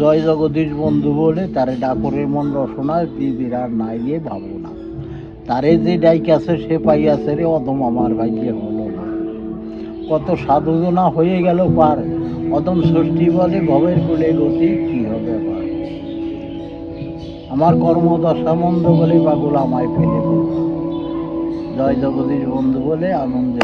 জয় জগদীশ বন্ধু বলে তারে ডাকরের মন রসনায় পৃথিবীর আর নাই দিয়ে ভাবো না তারে যে ডাইক আছে সে পাইয়াছে রে অদম আমার ভাগ্যে হলো না। কত সাধুজনা হয়ে গেল পার অদম ষষ্ঠী বলে ভবের কুলে গতি কি হবে পার? আমার কর্মদশা মন্দ বলে পাগল আমায় ফেলে দিল জয় জগদীশ বন্ধু বলে আনন্দে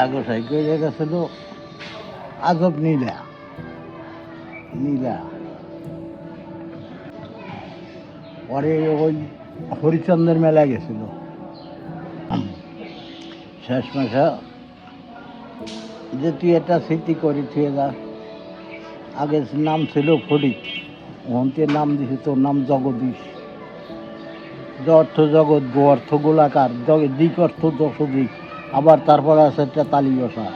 পাগলা গোসাই করে আজব নীলা। নীলা। পরে ওই হরিচন্দ্রের মেলায় গেছিল। শেষ মাসে যে তুই এটা স্মৃতি করি, তুই যা আগে নাম ছিল ফরিদ ওহন্তের নাম দিছে, তোর নাম জগদীশ। অর্থ জগৎ, গো অর্থ গোলাকার দিক অর্থ দশ দিক। আবার তারপর আছে একটা তালি বসা।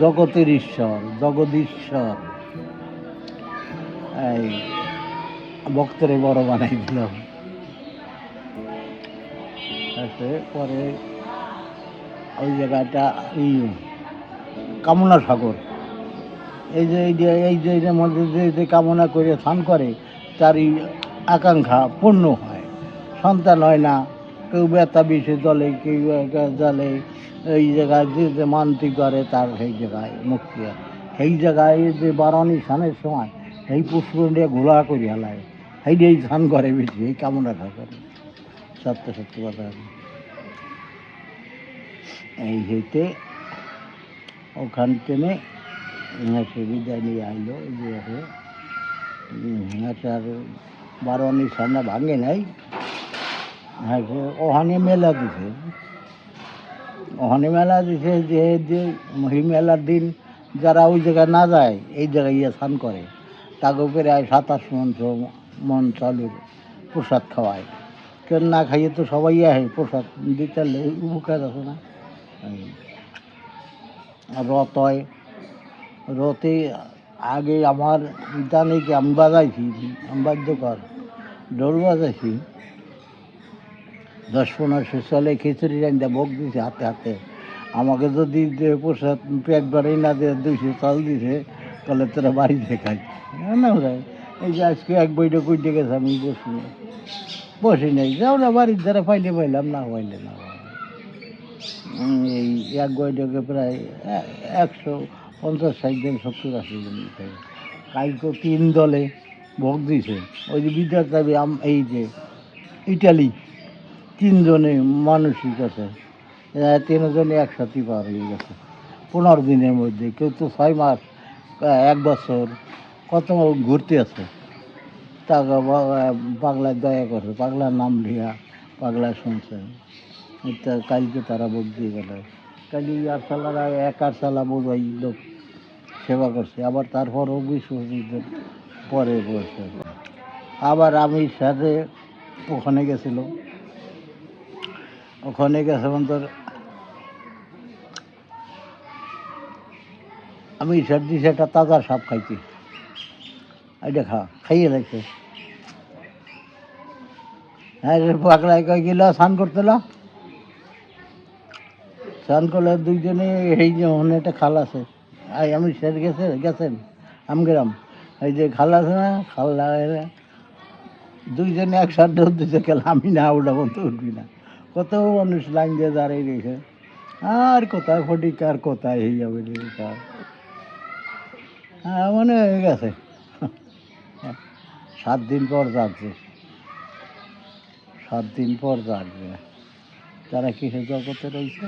জগতের ঈশ্বর জগদীশ্বর। এই, ভক্তরে বড় বানাই দিলাম পরে ওই জায়গাটা এই কামনা সাগর। এই যে এই যে, এই এটার মধ্যে যে যে কামনা করে স্নান করে, তারই আকাঙ্ক্ষা পূর্ণ হয়। সন্তান হয় না, কেউ ব্যথা বিষে জলে কেউ জলে এই জায়গায় যে যে মানতি করে তার সেই জায়গায় মুক্তি সেই জায়গায় যে বারণী স্নানের সময় সেই দিয়ে ঘোলা করি হেলায় সেই দিয়ে স্নান করে বেশি, এই কামনাটা করে। সত্য সত্য কথা। এই হইতে ওখান থেকে সে বিদায় নিয়ে আইলো, যে আর বারোয়ানি সামনে ভাঙে নাই। হ্যাঁ ওখানে মেলা দিছে। ওখানে মেলা দিছে যে যে এই মেলার দিন যারা ওই জায়গায় না যায়, এই জায়গায় ইয়ে স্নান করে। তাকে প্রায় সাতাশ মন মন চালুর প্রসাদ খাওয়ায়। কেউ না খাইয়ে তো সবাই আহে, প্রসাদ দিতে উপকার আছে না? রথ হয়। রথে আগে আমার নেই কি আমি বাজাইছি, আমি বাদ্যকর, ঢোল বাজাইছি। দশ পনেরোশো চলে খিচুড়ি রান্দা ভোগ দিছে হাতে হাতে। আমাকে যদি প্রসাদ পেট বাড়াই না দিয়ে দুইশো চাল দিছে তাহলে তোরা বাড়িতে খাই। না এই যে আজকে এক বইটা কইতে গেছে, আমি বসি না বসি নাই, যাও না, বাড়ির দ্বারা পাইলে পাইলাম, না পাইলে না। এই এক বইটাকে প্রায় একশো পঞ্চাশ, ষাট জন সত্তর আশি জন। কালকে তিন দলে ভোগ দিছে। ওই যে বিদ্যার্থী আম, এই যে ইটালি। তিনজনে মানসিক আছে তিনজনে একসাথে পার হয়ে গেছে। পনেরো দিনের মধ্যে, কেউ তো ছয় মাস এক বছর, কত ঘুরতে আছে? তাকে পাগলায় দয়া করে, পাগলার নাম লিয়া পাগলা শুনছে এটা কালকে তারা ভোগ দিয়ে গেল। কালি আরসালারা এক আরসালা বোঝাই লোক সেবা করছে, আবার তারপরও বিশ্বজিতের পরে বসে। আবার আমি সাথে ওখানে গেছিল। ওখানে গেছে তোর আমি সর্দি সেটা তাজা সাপ খাইছি এটা খা, খাইয়ে লাগছে হ্যাঁ পাকড়ায় কয় গেল স্নান করতে স্নান করলে দুইজনে এই যে ওখানে একটা খাল আছে। আই, আমি স্যার গেছে, গেছেন আম আমগ্রাম। এই যে খাল আছে না, খাল দুইজনে একসাথে উঠতেছে গেল আমি না উঠাবো তো উঠবি না। কত মানুষ লাইন দিয়ে দাঁড়িয়ে রেখে আর কোথায় ফটিক আর কোথায় হয়ে যাবে হ্যাঁ মনে হয়ে গেছে। সাত দিন পর যাচ্ছে। সাত দিন পর আসবে তারা কিসে জগতে রয়েছে?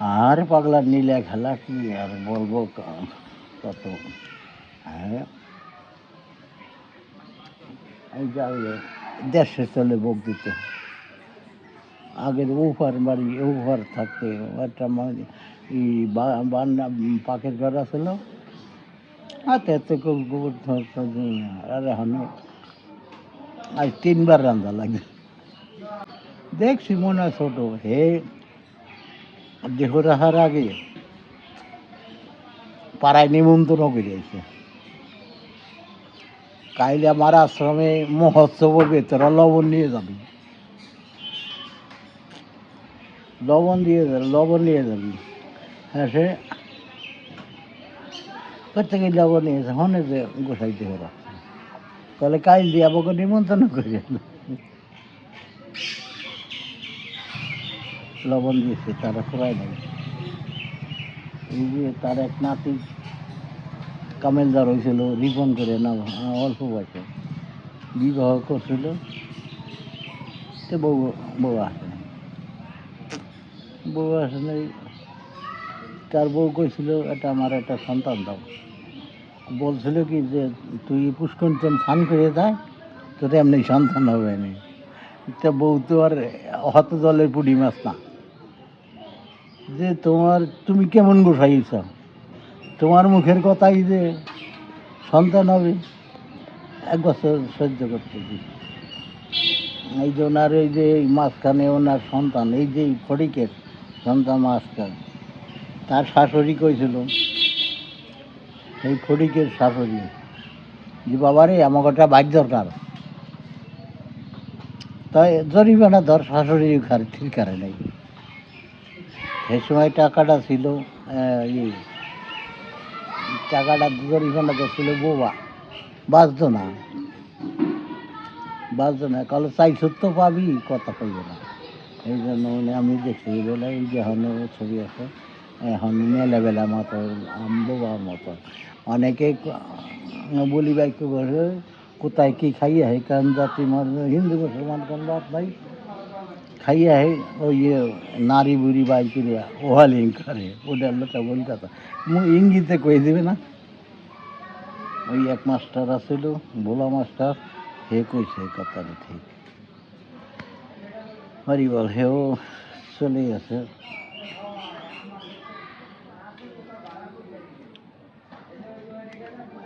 আর পাগলার নীলা খেলা কি আর বলব ক- কত হ্যাঁ। এই যাবে দেশে চলে বক দিতে আগের উপার বাড়ি উপার থাকতে একটা মানে বান্না পাখির ঘর আছিল। হাতে হাতে গোবর আর এখন আজ তিনবার রান্না লাগে। দেখছি মনে হয় ছোট। হে, দেহ রাখার আগে পাড়ায় নিমন্ত্রণ করে কাইলে আমার আশ্রমে মহোৎসব হবে তোরা লবণ নিয়ে যাবি। লবণ দিয়ে যাবি লবণ নিয়ে যাবি। হ্যাঁ সে প্রত্যেকে লবণ নিয়েছে হনে যে গোসাইতে ওরা। তাহলে কাইল দিয়ে আমাকে নিমন্ত্রণ করে লবণ দিয়েছে, তারা এই যে তার এক নাতি কামেলদার হয়েছিল, রিপন করে না অল্প বয়সে। বিবাহ করছিল। তো বউ বউ আসে। বউ আসে তার বউ কইছিল, এটা আমার একটা সন্তান দাও। বলছিল কি যে, তুই পুষ্করচন স্নান করে যায় তোর এমনি সন্তান হবে না। তা বউ তো আর হত জলের পুডি মাছ না। যে তোমার, তুমি কেমন গোসাইছ? তোমার মুখের কথাই যে সন্তান হবে, এক বছর সহ্য করতেছি এই যে ওনার এই যে মাঝখানে ওনার সন্তান, এই যে ফটিকের সন্তান মাঝখান, তার শাশুড়ি কইছিল, এই ফটিকের শাশুড়ি, যে বাবারে আমাকে বাইক দরকার। তাই জরিমানা ধর শাশুড়ি ঠিক করে নাই। সেই সময় টাকাটা ছিল ইয়ে টাকাটা জরিমানা তো ছিল বোবা। বাঁচতো না। বাঁচতো না কালো চাইছ তো পাবি, কথা কইবে না। এই জন্য উনি আমি দেখছি বলে এই যে এখন ছবি আছে, এখন মেলেবেলা মতো বোবার মতো। অনেকে বলি বাইকে বসে কোথায় কি খাইয়ে হয় কারণ জাতি হিন্দু মুসলমান কোন বাদ নাই খাইয়ে হয় ওই নারী বুড়ি বাই করিয়া ওহালিং করে, ওটা লোকটা কথা। মু ইঙ্গিতে কই দেবে না? ওই এক মাস্টার আছিল, ভোলা মাস্টার, হে কইছে কথাটা ঠিক। হরি বল, হেও চলে গেছে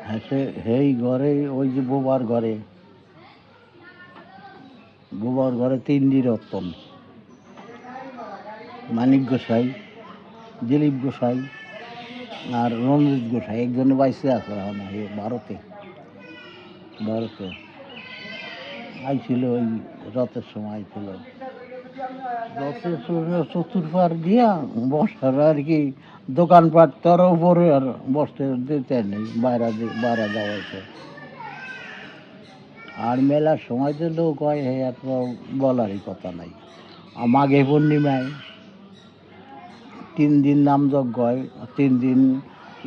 হ্যাঁ সে সেই ঘরে, ওই যে বোবার ঘরে। বোবার ঘরে তিনটি রতন মানিক গোসাই, দিলীপ গোসাই আর রঞ্জিত গোসাই, একজনে বাইসে আছে এখন ভারতে। ভারতে। আইছিল ওই রথের সময় আইছিল। রথের সময় চতুর্পার দিয়া বসার আর কি দোকানপাট তার উপরে আর বসতে দিতে নেই, বাইরে বাইরে যাওয়াইছে আর মেলার সময় তো লোক হয়, হে, এত বলারই কথা নাই। মাঘে পূর্ণিমায় তিন দিন নামযজ্ঞ হয়, তিন দিন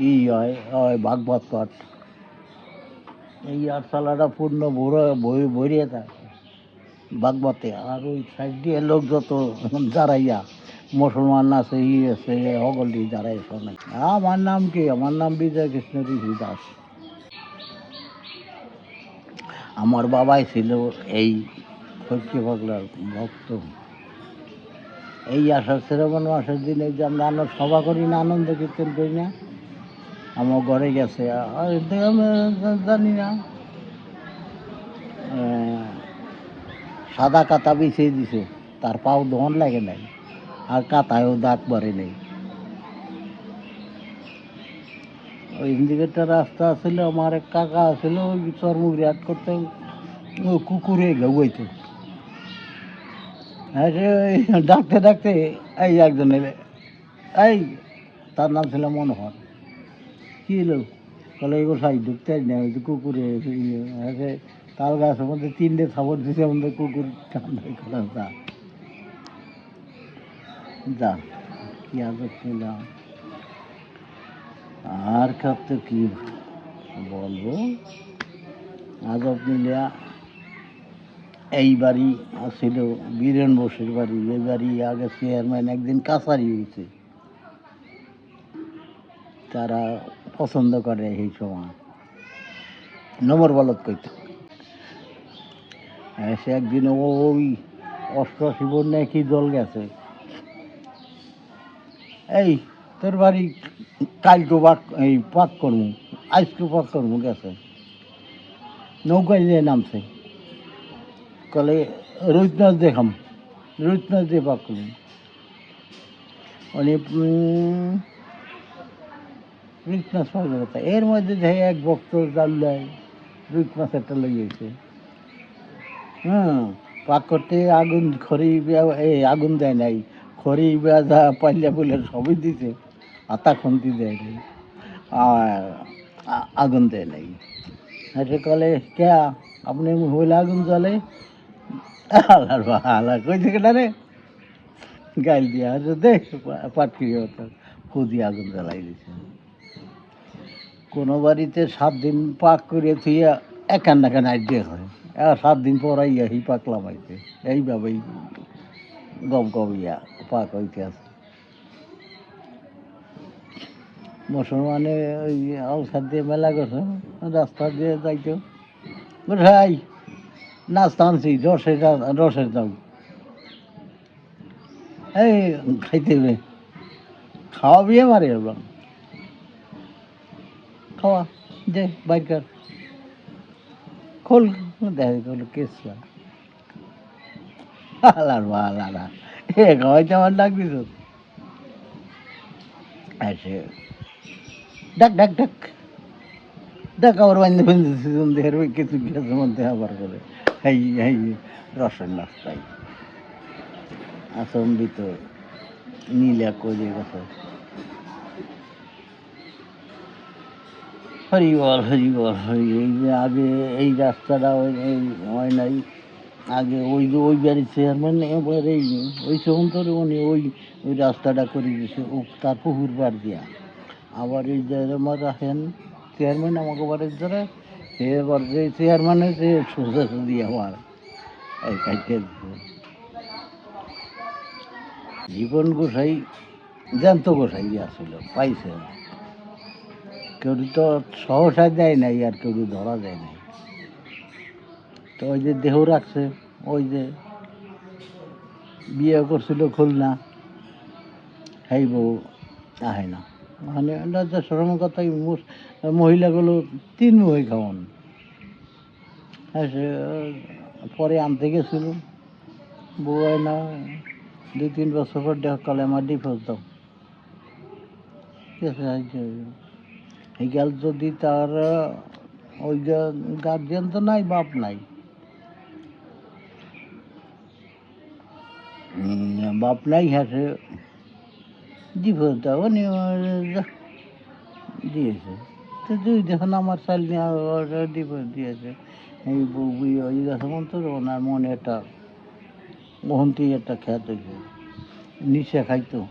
ই হয় ভাগবত পাঠ। এই আর আটশালাটা পূর্ণ ভরে ভরিয়ে থাকে ভাগবতে। আর ওই সাইড দিয়ে লোক যত দাঁড়াইয়া মুসলমান আছে, ই আছে সকলটি দাঁড়াই শোনে আমার নাম কি? আমার নাম বিজয় কৃষ্ণ ঋষি দাস আমার বাবাই ছিল এই ফটকি পাগলার ভক্ত। এই আসার শ্রাবণ মাসের দিনে যে আমরা আনন্দ, সভা করি না, আনন্দ কীর্তন করি না, আমার ঘরে গেছে। আর জানি না। সাদা কাতা বিছিয়ে দিছে, তার পাও দহন লাগে নাই, আর কাতায়ও দাগ বাড়ে নেই। ওই ইন্ডিকেটার রাস্তা ছিল আমার এক কাকা ছিল ওই চর্মুগরি হাট করতে কুকুরে ওই ডাকতে ডাকতে এই একজন এলে এই তার নাম ছিল মনোহর। কি এলো তাহলে এগুলো সাই ঢুকতে নেই কুকুরে ইয়ে, হ্যাঁ তাল গাছের মধ্যে তিনটে থাপড় দিছে আমাদের কুকুর ঠান্ডায় করা যা কি আদর ছিলাম আর কত কি বলব? আজব মিলিয়া এই বাড়ি ছিল বীরেন বসুর বাড়ি, এই বাড়ি আগে চেয়ারম্যান একদিন কাছারি হয়েছে তারা পছন্দ করে এই সময়। নম্বর বলত কইত। সে একদিন ওই অষ্টআশি বোন নাকি জল গেছে। এই তোর বাড়ি কালকে পাক, এই পাক করব আজকে পাক করব গেছে। নৌকায় নিয়ে নামছে। কলে রোহিত দেখাম মাছ দিয়ে পাক করব রুইত মাছ পাওয়া। এর মধ্যে দেখে এক ভক্ত জাল দেয় রুইত মাছ একটা লেগেছে হুম পাক করতে আগুন খড়ি এই আগুন দেয় নাই। খড়ি বেজা পাল্লা পুলে সবই দিছে। আতা খুন্তি দেয় আর আগুন দেয় নাই। এটা কলে, কে আপনি হইলে আগুন জ্বলে? আলার আলা কই থেকে না রে? গাইল দিয়া আছে দেখ পাটকি হতো খুদি আগুন জ্বালাই দিছে। কোনো বাড়িতে সাত দিন পাক করে থুইয়া একান একান আইডিয়া হয়। সাত দিন পর আইয়া হি পাক লামাইতে এইভাবেই গম গম ইয়া পাক হইতে আছে। মুসলমানে ওই আলসার দিয়ে মেলা গেছে, রাস্তা দিয়ে যাইতো। ভাই নাস্তা আনছি, রসের রা- রসের দাম। এই, খাইতে হবে। খাওয়া বিয়ে মারে এবার খাওয়া, দে, বাইকার। খোল, দেখা গেল কেসলা। আলার বা এ খাওয়াইতে আমার ডাক দিস আছে ডাক ডাক ডাক ডাক আবার বান্ধে বান্ধে সিজন দেহের কিছু গেছে মধ্যে আবার করে। হাই হাই, রসের নাস্তাই আসম্বিত নীলা কজে গেছে হরি বল, হরি এই যে আগে এই রাস্তাটা এই হয় নাই। আগে ওই যে ওই বাড়ির চেয়ারম্যান এবার এই ওই সমন্তরে উনি ওই ওই রাস্তাটা করে দিয়েছে। ও তার পুকুর পার দিয়া। আবার এই আমার আছেন চেয়ারম্যান আমাকে বাড়ির ধরে, এবার যে চেয়ারম্যানের যে সোজা সুদি আমার। এই জীবন গোসাই, জ্যান্ত গোসাই আসছিল পাইছে কেউ তো সহসা দেয় নাই আর কেউ ধরা যায় নাই। তো ওই যে দেহ রাখছে, ওই যে বিয়ে করছিল খুলনা, সেই বউ আহে না। মানে যে সরম কথা মহিলাগুলো তিন বই খাওয়ান। হ্যাঁ পরে আনতে গেছিল। বউ না, দুই তিন বছর পর দেখ কালে আমার ডিভোর্স দাও। ঠিক আছে যদি তার ওই গার্জিয়ান তো নাই, বাপ নাই। বাপ নাই হ্যাঁ আহ, দিয়েছে। তো দুই যখন আমার চাল নিয়ে ডিভোর্স দিয়েছে। এই হয়ে মন তো ওনার মনে একটা মোহন্তি একটা খ্যাত হয়েছে। নিশা খাইতো।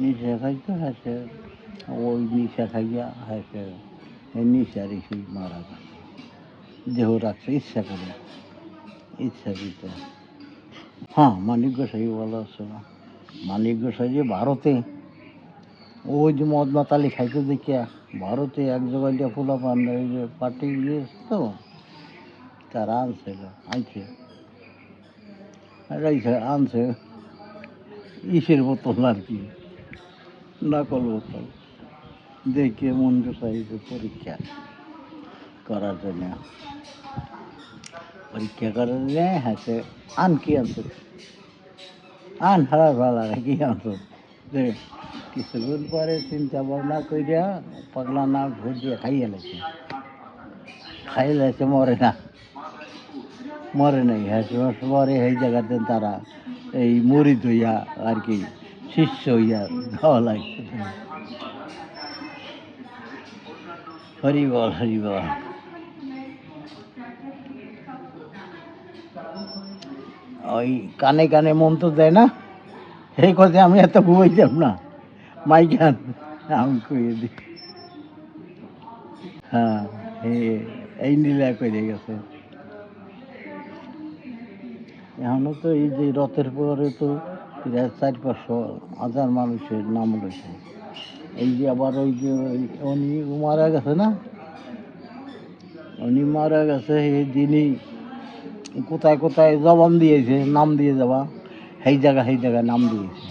নিশা খাইতো হ্যাঁ সে ওই নিশা খাইয়া হ্যাঁ সে এই নিশা রেখে মারা গেল। দেহ রাখছে ইচ্ছা করে। ইচ্ছা দিতে। হ্যাঁ মানিক গোসাই ভালো আছে। মানিক গোসাই যে ভারতে, ওই যে মদ মাতালি খাইতে দেখিয়া ভারতে এক জায়গায় দিয়ে ওই যে পার্টি গিয়েছে তো তারা আনছে রাইছে আনছে। ইসের বোতল আর কি, নকল বোতল। দেখে মন গোসাইছে পরীক্ষা করার জন্য। পরীক্ষা করার জন্য হাতে আন কি আনছো। আন হারা ভালা, কি আনছো? কিছুক্ষণ পরে চিন্তা ভাবনা করিয়া পাগলা না ভোট দিয়ে খাইয়ে লাগছে খাইয়ে লাগছে মরে না। মরে নাই হ্যাঁ পরে এই জায়গাতে তারা এই মুড়ি ধইয়া আর কি, শিষ্য হইয়া দেওয়া লাগছে। হরি বল হরি বল। ওই কানে কানে মন তো দেয় না। সেই কথা আমি এত ঘুমাইতাম না। মাই গান, আমি কইয়ে দিই হ্যাঁ এই- নীলা করে গেছে। এখনও তো এই যে রথের পরে তো প্রায় চার পাঁচশো হাজার মানুষের নাম রয়েছে। এই যে আবার ওই যে উনি মারা গেছে না? উনি মারা গেছে, এই দিনই কোথায় কোথায় জবান দিয়েছে, নাম দিয়ে যাওয়া সেই জায়গা সেই জায়গায় নাম দিয়েছে।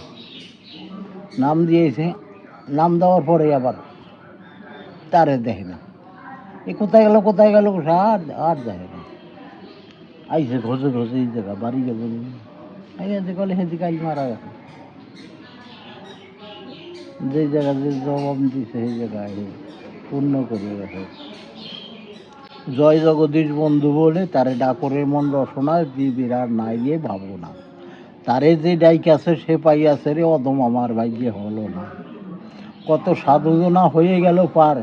নাম দিয়েছে, নাম দেওয়ার পরে আবার তারে দেখে না। এ কোথায় গেল কোথায় গেল আর আর দেখে না। আইসে ঘষে ঘষে এই জায়গা বাড়ি গেল যে কলে সেদিকে আই মারা গেছে। যে জায়গা যে জবাব দিছে সেই জায়গায় পূর্ণ করে গেছে। জয় জগদীশ বন্ধু বলে তারে ডাকরের মন রসনা যে বিরাট নাই ভাবো না তারে যে ডাইক আছে সে পাইয়াছে রে অদম আমার ভাই যে হলো না। কত সাধুজনা হয়ে গেল পার।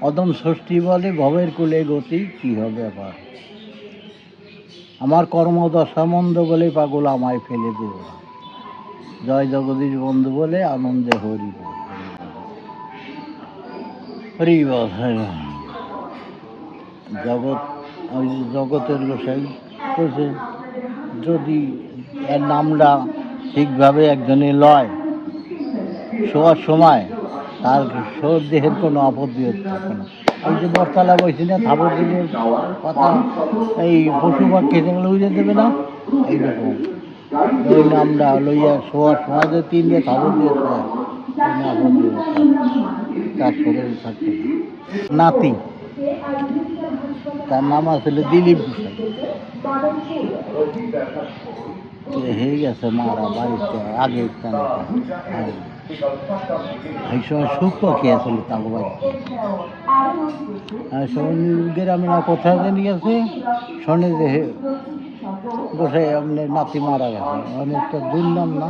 অদম ষষ্ঠী বলে ভবের কুলে গতি কি হবে পার আমার কর্মদশা মন্দ বলে পাগল আমায় ফেলে দেব জয় জগদীশ বন্ধু বলে আনন্দে হরি হরি বল। জগৎ জগতের গোসাই কইছে যদি এর নামটা ঠিকভাবে একজনে লয়, শোয়ার সময় তার শোর দেহের কোনো আপত্তি থাকে না। ওই যে বরতলা বসি না, থাবর দিলে কথা এই পশু পাখি যেগুলো উড়ে দেবে না, এইরকম। ওই নামটা লইয়া শোয়ার সময় যে থাবর দিয়ে কোনো আপত্তি তার শরীর থাকতে নাতি তার নাম আসলে দিলীপ ঘোষাল। হয়ে গেছে মারা বাড়িতে আগে এই সময় সুখ পাখি আসলে তাকে বাড়িতে? সময় গ্রামে না কোথায় জানি গেছে, শোনে যে বসে আপনি নাতি মারা গেছে। অনেকটা দুর্নাম না?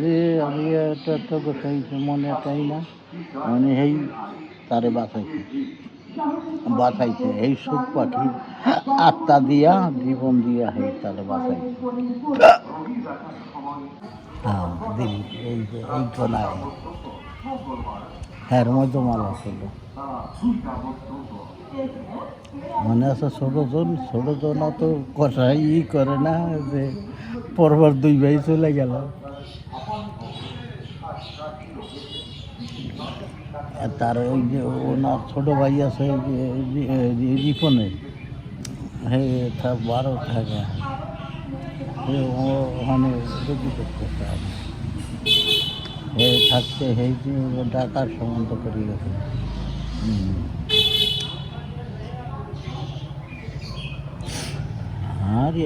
যে আমি একটা গোসাই মনে চাই না মানে এই তারে বাঁচাইছে। বাঁচাইছে। এই সুখ পাখি আত্মা দিয়া, জীবন দিয়া এই তারে বাঁচাইছে। হ্যাঁ দিলীপ এই এই কোনায় হ্যাঁ মধ্যে মালা ছিল মনে আছে ছোটজন ছোটজন অত কথাই ই করে না যে পরবার দুই ভাই চলে গেল। তার ওই যে ওনার ছোট ভাই আছে রিপনে হ্যাঁ বারো থাকে ওখানে করতে হে, থাকতে যে ডাকার সম্বন্ধ করে গেছে। আরে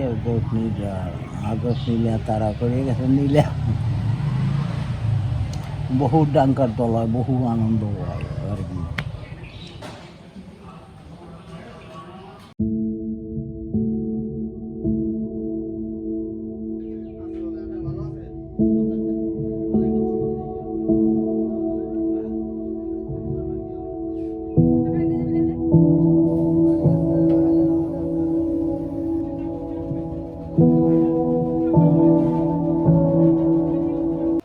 আগস্ট নিলে তারা করে গেছে, নিলে। বহু ডাঙ্কার তলায় বহু আনন্দ হয় আর কি।